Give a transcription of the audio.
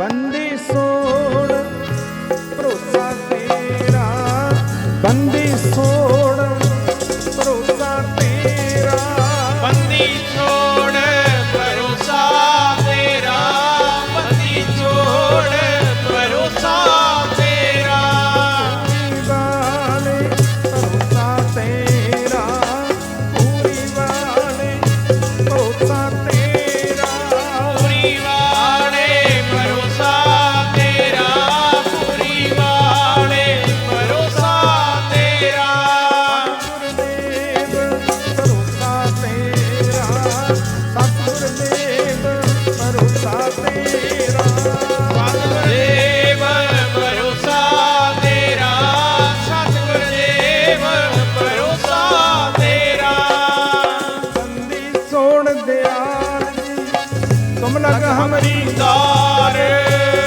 बंदी सो ਸੋਣ ਦਿਆਲ ਜੀ ਤੁਮ ਲਗ ਹਮਰੀ ਦਾਰ।